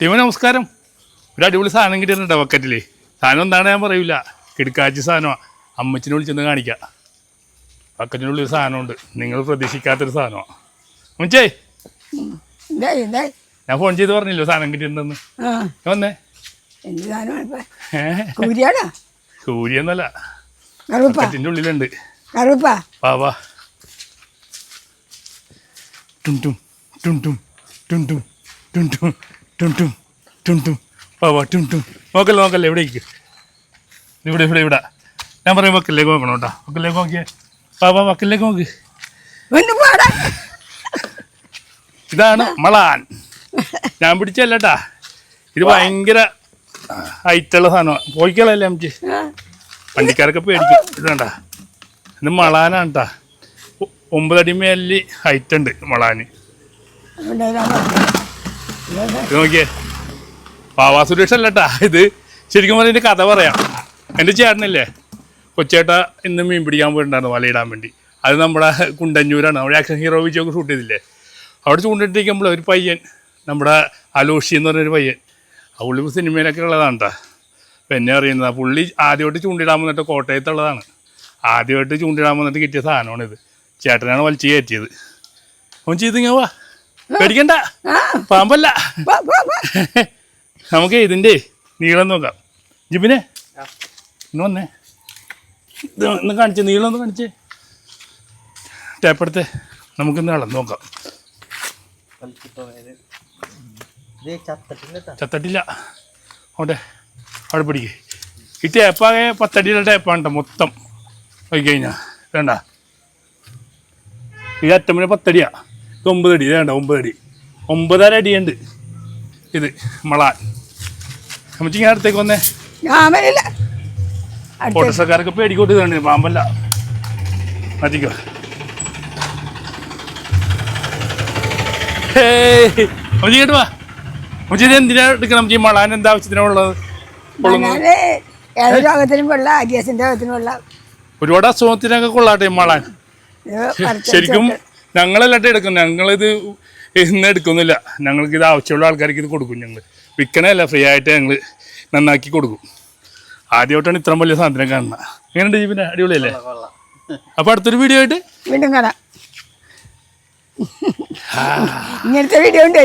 ടീമ നമസ്കാരം. ഒരു അടിപൊളി സാധനം കിട്ടിയിട്ടുണ്ട് ബക്കറ്റിൽ സാധനം എന്താണ് ഞാൻ പറയില്ല കിടക്കാച്ചി സാധനമാണ് അമ്മച്ചിനെ വിളിച്ചൊന്ന് കാണിക്കാം. ബക്കറ്റിനുള്ളിൽ ഒരു സാധനമുണ്ട്. നിങ്ങൾ പ്രതീക്ഷിക്കാത്തൊരു സാധനമാണ് അമ്മച്ചേ. ഞാൻ ഫോൺ ചെയ്ത് പറഞ്ഞില്ലോ സാധനം കിട്ടിയിട്ടുണ്ടെന്ന്? വന്നേ. സൂര്യൊന്നല്ല. ബക്കറ്റിന്റെ ഉള്ളിലുണ്ട് വാ വാ. ടും ടും ടും ടും ടും ടും ടും ടും. ടും ടും ടും ടും. വാ വാ ടും ടും. നോക്കല്ലേ നോക്കല്ലേ എവിടേക്ക് ഇവിടെ ഇവിടെ ഇവിടെ. ഞാൻ പറയും വക്കലിലേക്ക് നോക്കണം കേട്ടോ. വക്കലിലേക്ക് നോക്കിയേ. വാ വാ വക്കലിലേക്ക് നോക്ക്. ഇതാണ് മളാൻ. ഞാൻ പിടിച്ചല്ലേട്ടാ ഇത് ഭയങ്കര ഹൈറ്റുള്ള സാധനമാണ് പോയിക്കളല്ലേ അമ്മച്ചി വണ്ടിക്കാരൊക്കെ പേടിക്കും. ഇതാണ്ടാ ഇത് മളാനാണ് കേട്ടാ. ഒമ്പതടി മേലിൽ ഹൈറ്റ് ഉണ്ട് മളാന് അതുകൊണ്ട് ഞാൻ പറഞ്ഞു. ഇത് നോക്കിയേ. പാവാ സുരേഷ് അല്ലട്ടാ. ഇത് ശരിക്കും പറഞ്ഞാൽ ഇതിന്റെ കഥ പറയാം. എന്റെ ചേട്ടനില്ലേ കൊച്ചേട്ട ഇന്ന് മീൻ പിടിക്കാൻ പോയിട്ടുണ്ടായിരുന്നു വലയിടാൻ വേണ്ടി. അത് നമ്മുടെ കുണ്ടഞ്ഞൂരാണ് അവിടെ ആക്ഷൻ ഹീറോ വിജയൊക്കെ ഷൂട്ട് ചെയ്തില്ലേ. അവിടെ ചൂണ്ടിട്ടിരിക്കുമ്പോൾ ഒരു പയ്യൻ നമ്മുടെ അലോഷി എന്ന് പറഞ്ഞൊരു പയ്യൻ. ആ പുള്ളി സിനിമയിലൊക്കെ ഉള്ളതാണ് കേട്ടോ അപ്പം എന്നെ അറിയുന്നത് ആ പുള്ളി ആദ്യമായിട്ട് ചൂണ്ടിടാൻ വന്നിട്ട് കോട്ടയത്തുള്ളതാണ്. ആദ്യമായിട്ട് ചൂണ്ടിടാൻ വന്നിട്ട് കിട്ടിയ സാധനമാണിത്. ചേട്ടനാണ് വലിച്ചു കയറ്റിയത്. അവൻ ചെയ്തിങ്ങ വാ. പേടിക്കണ്ട. പാമ്പല്ല. നമുക്ക് ഇതിന്റെ നീളം നോക്കാം. ജിബിനെ. ഇന്ന് വന്നേ. ഇത് ഒന്ന് കാണിച്ചേ നീളം ഒന്ന് കാണിച്ചേ. ടേപ്പെടുത്തെ. നമുക്കിന്ന് അളന്ന് നോക്കാം. ചത്തട്ടില്ല ഓട്ടെ അവിടെ പിടിക്കേ. ഈ ടേപ്പാകെ പത്തടിയുടെ ടേപ്പാണ് മൊത്തം. നോക്കി കഴിഞ്ഞാൽ വേണ്ട. ഈ അറ്റമ്പിന് പത്തടിയാ. ഇത് ഒമ്പത് അടി. വേണ്ട ഒമ്പത് അടി. ഒമ്പതര അടിയുണ്ട്. ഇത് മളാൻ അമ്മച്ചിങ്ങ അടുത്തേക്ക് വന്നേ. ഓട്ടസക്കാരൊക്കെ പേടിക്കോട്ട് ഇതാണ് പാമ്പല്ല. മാറ്റിക്കോ. അമ്മച്ചി കേട്ട് വാ. അമ്മച്ചി ഇത് എന്തിനാ എടുക്കണം? അമ്മച്ചി മളാൻ എന്താ ആവശ്യത്തിനാ ഉള്ളത്? കൊള്ളുന്നു. ഞാൻ ഏത് രോഗത്തിനും വെള്ള അരിയസിന്റെ രോഗത്തിനും വെള്ള ഒരുപാട് അസുഖത്തിനൊക്കെ കൊള്ളാട്ടെ മളാൻ. ശരിക്കും ഞങ്ങളല്ലാട്ടെ എടുക്കും ഞങ്ങളിത് ഇന്ന് എടുക്കുന്നില്ല. ഞങ്ങൾക്ക് ഇത് ആവശ്യമുള്ള ആൾക്കാർക്ക് ഇത് കൊടുക്കും ഞങ്ങൾ വിൽക്കണല്ല ഫ്രീ ആയിട്ട് ഞങ്ങൾ നന്നാക്കി കൊടുക്കും. ആദ്യമായിട്ടാണ് ഇത്രയും വലിയ സാധനം കാണുന്നത്. എങ്ങനെയുണ്ട് ജീവനെ അടിപൊളിയല്ലേ? അപ്പോൾ അടുത്തൊരു വീഡിയോ ആയിട്ട് വീണ്ടും കാണാം. ഇങ്ങനത്തെ വീഡിയോ ഉണ്ട്